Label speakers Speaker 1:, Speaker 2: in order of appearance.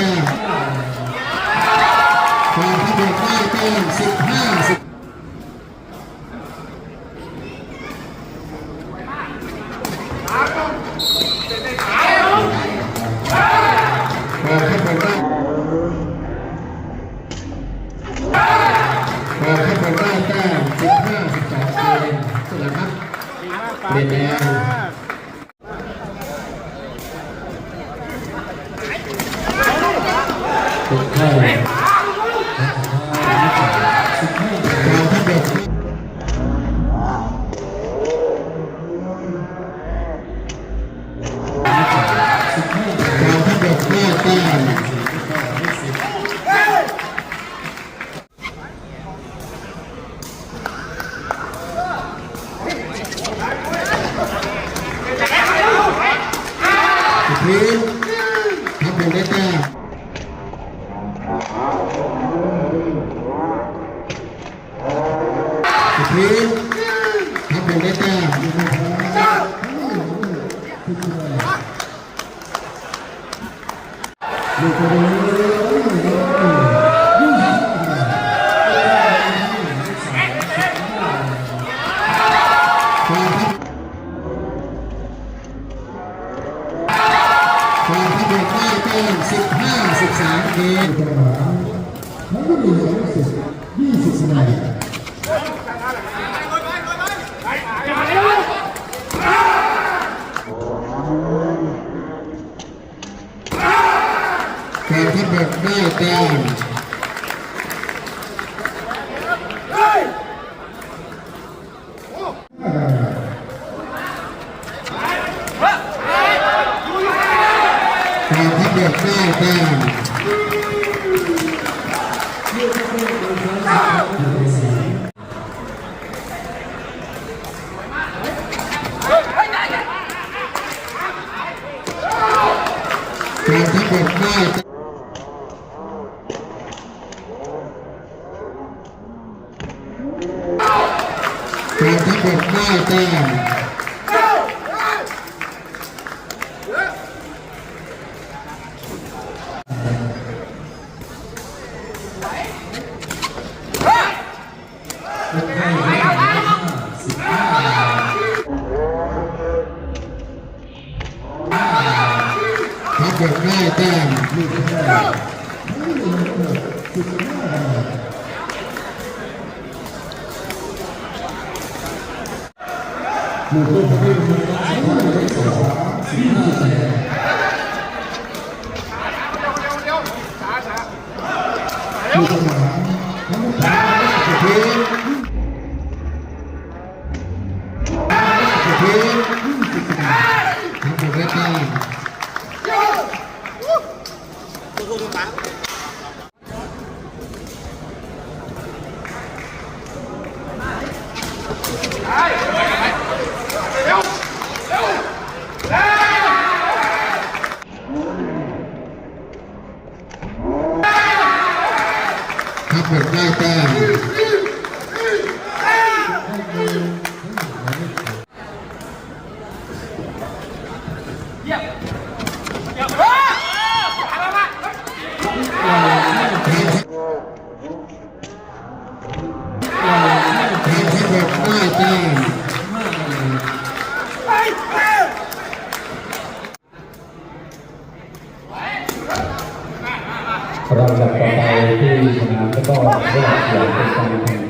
Speaker 1: ต้มกองทัพบกได้แต้มสิบห้าสิบกองทัพบกได้กองทัพบกได้แต้มสิบห้าสิบสองเกมสุดแล้วครับเปลี่ยนแดง บกได้แต้มพื้นทัพบกได้แต้มทั 15 13เกมน้องก็มีเหลือ20 20คะแนน กองทัพบกได้แต้มกองทัพบกได้แต้มกองทัพบกได้แต้มก องทัพบกได้แต้มทัพบกได้แต้มพื้น พื้นทัพบกได้แต้ม ทั
Speaker 2: สนามแล้วก็เรี